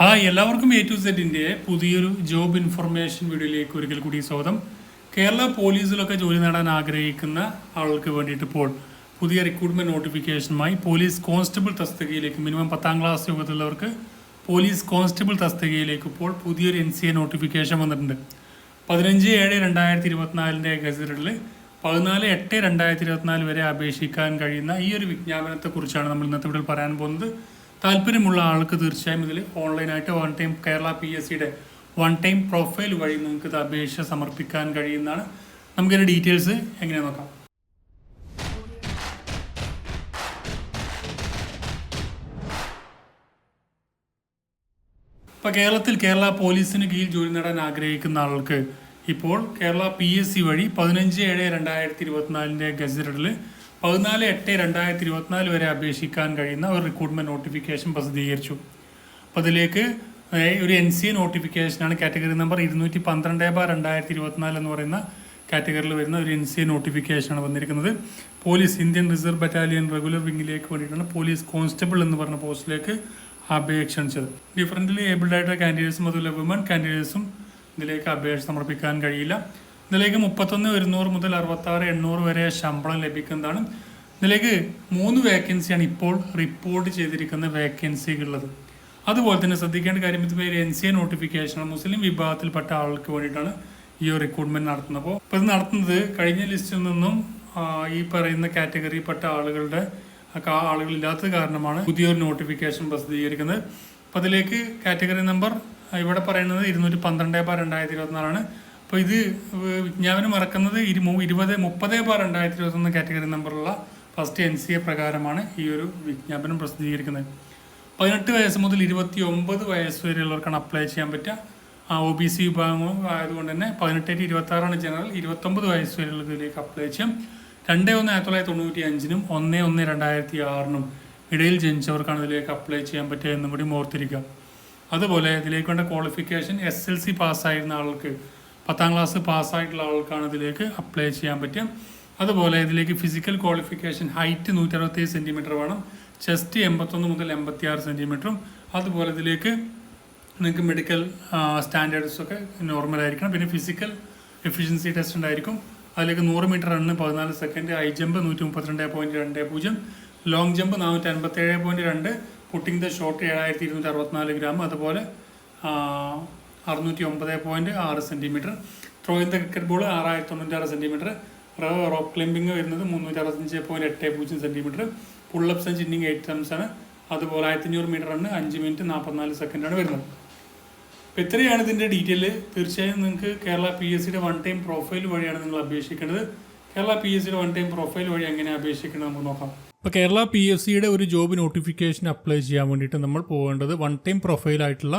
Hi എല്ലാവർക്കും A to സെഡിന്റെ പുതിയൊരു job information വീഡിയോയിലേക്ക് ഒരിക്കൽ കൂടി സ്വാഗതം. കേരള പോലീസിലൊക്കെ ജോലി നേടാൻ ആഗ്രഹിക്കുന്ന ആളുകൾക്ക് വേണ്ടിയിട്ട് ഇപ്പോൾ പുതിയ റിക്രൂട്ട്മെന്റ് നോട്ടിഫിക്കേഷനുമായി പോലീസ് കോൺസ്റ്റബിൾ തസ്തികയിലേക്ക് മിനിമം പത്താം ക്ലാസ് യോഗത്തിലുള്ളവർക്ക് പോലീസ് കോൺസ്റ്റബിൾ തസ്തികയിലേക്ക് ഇപ്പോൾ പുതിയൊരു എൻ സി എ നോട്ടിഫിക്കേഷൻ വന്നിട്ടുണ്ട്. പതിനഞ്ച് ഏഴ് രണ്ടായിരത്തി ഇരുപത്തിനാലിന്റെ ഗസറ്റിൽ പതിനാല് എട്ട് രണ്ടായിരത്തി ഇരുപത്തിനാല് വരെ അപേക്ഷിക്കാൻ കഴിയുന്ന ഈ ഒരു വിജ്ഞാപനത്തെക്കുറിച്ചാണ് നമ്മൾ ഇന്നത്തെ വീട്ടിൽ പറയാൻ പോകുന്നത്. താല്പര്യമുള്ള ആൾക്ക് തീർച്ചയായും ഇതിൽ ഓൺലൈനായിട്ട് one time Kerala P S സിയുടെ വൺ ടൈം പ്രൊഫൈൽ വഴി നിങ്ങൾക്ക് ഇത് അപേക്ഷ സമർപ്പിക്കാൻ കഴിയുന്നതാണ്. നമുക്കിതിന്റെ ഡീറ്റെയിൽസ് എങ്ങനെ നോക്കാം. ഇപ്പോൾ കേരളത്തിൽ കേരള പോലീസിന് കീഴിൽ ജോലി നേടാൻ ആഗ്രഹിക്കുന്ന ആൾക്ക് ഇപ്പോൾ കേരള പി എസ് സി വഴി പതിനഞ്ച് ഏഴ് രണ്ടായിരത്തി ഇരുപത്തിനാലിന്റെ ഗസറ്റഡിൽ പതിനാല് എട്ട് രണ്ടായിരത്തി ഇരുപത്തിനാല് വരെ അപേക്ഷിക്കാൻ കഴിയുന്ന ഒരു റിക്രൂട്ട്മെന്റ് നോട്ടിഫിക്കേഷൻ പ്രസിദ്ധീകരിച്ചു. അപ്പോൾ അതിലേക്ക് ഒരു എൻ സി നോട്ടിഫിക്കേഷനാണ് കാറ്റഗറി നമ്പർ ഇരുന്നൂറ്റി പന്ത്രണ്ട് ബാർ രണ്ടായിരത്തി ഇരുപത്തിനാല് എന്ന് പറയുന്ന കാറ്റഗറിയിൽ വരുന്ന ഒരു എൻ സി നോട്ടിഫിക്കേഷനാണ് വന്നിരിക്കുന്നത്. Police Indian reserve battalion regular വിങ്ങിലേക്ക് വേണ്ടിയിട്ടാണ് പോലീസ് കോൺസ്റ്റബിൾ എന്ന് പറഞ്ഞ പോസ്റ്റിലേക്ക് അപേക്ഷ ക്ഷണിച്ചത് ഡിഫറന്റ്ലി ഏബിൾഡ് ആയിട്ടുള്ള കാൻഡിഡേറ്റ്സും അതുപോലെ വുമൺ കാൻഡിഡേറ്റ്സും ഇതിലേക്ക് അപേക്ഷ സമർപ്പിക്കാൻ കഴിയില്ല. ഇതിലേക്ക് മുപ്പത്തൊന്ന് ഒരുന്നൂറ് മുതൽ അറുപത്താറ് എണ്ണൂറ് വരെ ശമ്പളം ലഭിക്കുന്നതാണ്. ഇതിലേക്ക് മൂന്ന് വേക്കൻസിയാണ് ഇപ്പോൾ റിപ്പോർട്ട് ചെയ്തിരിക്കുന്ന വേക്കൻസികളുള്ളത് അതുപോലെ തന്നെ ശ്രദ്ധിക്കേണ്ട കാര്യം ഇത് പേര് എൻ സി എ നോട്ടിഫിക്കേഷൻ മുസ്ലിം വിഭാഗത്തിൽപ്പെട്ട ആൾക്ക് വേണ്ടിയിട്ടാണ് ഈ ഒരു റിക്രൂട്ട്മെന്റ് നടത്തുന്നത്. അപ്പോൾ ഇപ്പോൾ ഇത് നടത്തുന്നത് കഴിഞ്ഞ ലിസ്റ്റിൽ നിന്നും ഈ പറയുന്ന കാറ്റഗറിയിൽപ്പെട്ട ആളുകളുടെ ആളുകളില്ലാത്തത് കാരണമാണ് പുതിയൊരു നോട്ടിഫിക്കേഷൻ പ്രസിദ്ധീകരിക്കുന്നത്. അപ്പോൾ അതിലേക്ക് കാറ്റഗറി നമ്പർ ഇവിടെ പറയുന്നത് ഇരുന്നൂറ്റി പന്ത്രണ്ട് ബാർ രണ്ടായിരത്തി ഇരുപത്തിനാലാണ് അപ്പോൾ ഇത് വിജ്ഞാപനം ഇറക്കുന്നത് ഇരുപത് മുപ്പത് ബാർ രണ്ടായിരത്തി ഇരുപത്തൊന്ന് കാറ്റഗറി നമ്പറുള്ള ഫസ്റ്റ് എൻ സി എ പ്രകാരമാണ് ഈ ഒരു വിജ്ഞാപനം പ്രസിദ്ധീകരിക്കുന്നത്. പതിനെട്ട് വയസ്സ് മുതൽ ഇരുപത്തി ഒമ്പത് വയസ്സ് വരെയുള്ളവർക്കാണ് അപ്ലൈ ചെയ്യാൻ പറ്റുക. ആ ഒ ബി സി വിഭാഗം ആയതുകൊണ്ട് തന്നെ പതിനെട്ട് ടു ഇരുപത്തി ആറാണ് ജനറൽ ഇരുപത്തൊമ്പത് വയസ്സ് വരെയുള്ളതിലേക്ക് അപ്ലൈ ചെയ്യാം. രണ്ട് ഒന്ന് ആയിരത്തി തൊള്ളായിരത്തി തൊണ്ണൂറ്റി അഞ്ചിനും ഒന്ന് ഒന്ന് രണ്ടായിരത്തി ആറിനും ഇടയിൽ ജനിച്ചവർക്കാണ് ഇതിലേക്ക് അപ്ലൈ ചെയ്യാൻ പറ്റുക എന്നും കൂടി ഓർത്തിരിക്കുക. അതുപോലെ ഇതിലേക്ക് വേണ്ട ക്വാളിഫിക്കേഷൻ എസ് എൽ സി പാസ്സായിരുന്ന ആൾക്ക് പത്താം ക്ലാസ് പാസ്സായിട്ടുള്ള ആൾക്കാണ് ഇതിലേക്ക് അപ്ലൈ ചെയ്യാൻ പറ്റുക. അതുപോലെ ഇതിലേക്ക് ഫിസിക്കൽ ക്വാളിഫിക്കേഷൻ ഹൈറ്റ് നൂറ്റി സെന്റിമീറ്റർ സെന്റിമീറ്റർ വേണം. ചെസ്റ്റ് എൺപത്തൊന്ന് മുതൽ എൺപത്തി ആറ് സെന്റിമീറ്ററും അതുപോലെ ഇതിലേക്ക് നിങ്ങൾക്ക് മെഡിക്കൽ സ്റ്റാൻഡേർഡ്സൊക്കെ നോർമൽ ആയിരിക്കണം. പിന്നെ ഫിസിക്കൽ എഫിഷ്യൻസി ടെസ്റ്റ് ഉണ്ടായിരിക്കും. അതിലേക്ക് നൂറ് മീറ്റർ റണ്ണ് പതിനാല് സെക്കൻഡ് ഹൈ ജമ്പ് നൂറ്റി മുപ്പത്തിരണ്ട് പോയിന്റ് രണ്ട് പൂജ്യം. ലോങ് ജമ്പ് നാനൂറ്റി അൻപത്തേഴ് പോയിന്റ് രണ്ട്. പുട്ടിംഗ് ദ ഷോട്ട് ഏഴായിരത്തി ഇരുന്നൂറ്റി അറുപത്തിനാല് ഗ്രാം അതുപോലെ അറുന്നൂറ്റി ഒമ്പത് പോയിന്റ് ആറ് centimetre throw in the cricket ball ആറായിരത്തി തൊണ്ണൂറ്റാറ് സെന്റിമീറ്റർ റോപ്പ് ക്ലൈമ്പിംഗ് വരുന്നത് മുന്നൂറ്റി അറുപത്തഞ്ച് പോയിന്റ് എട്ട് പൂജ്യം centimetre pullups and chinning eight times ആണ്. അതുപോലെ ആയിരത്തി അഞ്ഞൂറ് മീറ്റർ റണ്ണ് അഞ്ച് മിനിറ്റ് നാൽപ്പത്തിനാല് സെക്കൻഡാണ് വരുന്നത്. അപ്പോൾ ഇത്രയാണ് ഇതിന്റെ ഡീറ്റെയിൽ തീർച്ചയായും നിങ്ങൾക്ക് കേരള പി എസ് സിയുടെ വൺ ടൈം പ്രൊഫൈൽ വഴിയാണ് നിങ്ങൾ അപേക്ഷിക്കേണ്ടത്. കേരള പി എസ് സിയുടെ വൺ ടൈം പ്രൊഫൈൽ വഴി എങ്ങനെ അപേക്ഷിക്കണം നമുക്ക് നോക്കാം. ഇപ്പോൾ കേരള പി എസ് സിയുടെ ഒരു ജോബ് നോട്ടിഫിക്കേഷൻ അപ്ലൈ ചെയ്യാൻ വേണ്ടിയിട്ട് നമ്മൾ പോകേണ്ടത് വൺ ടൈം പ്രൊഫൈലായിട്ടുള്ള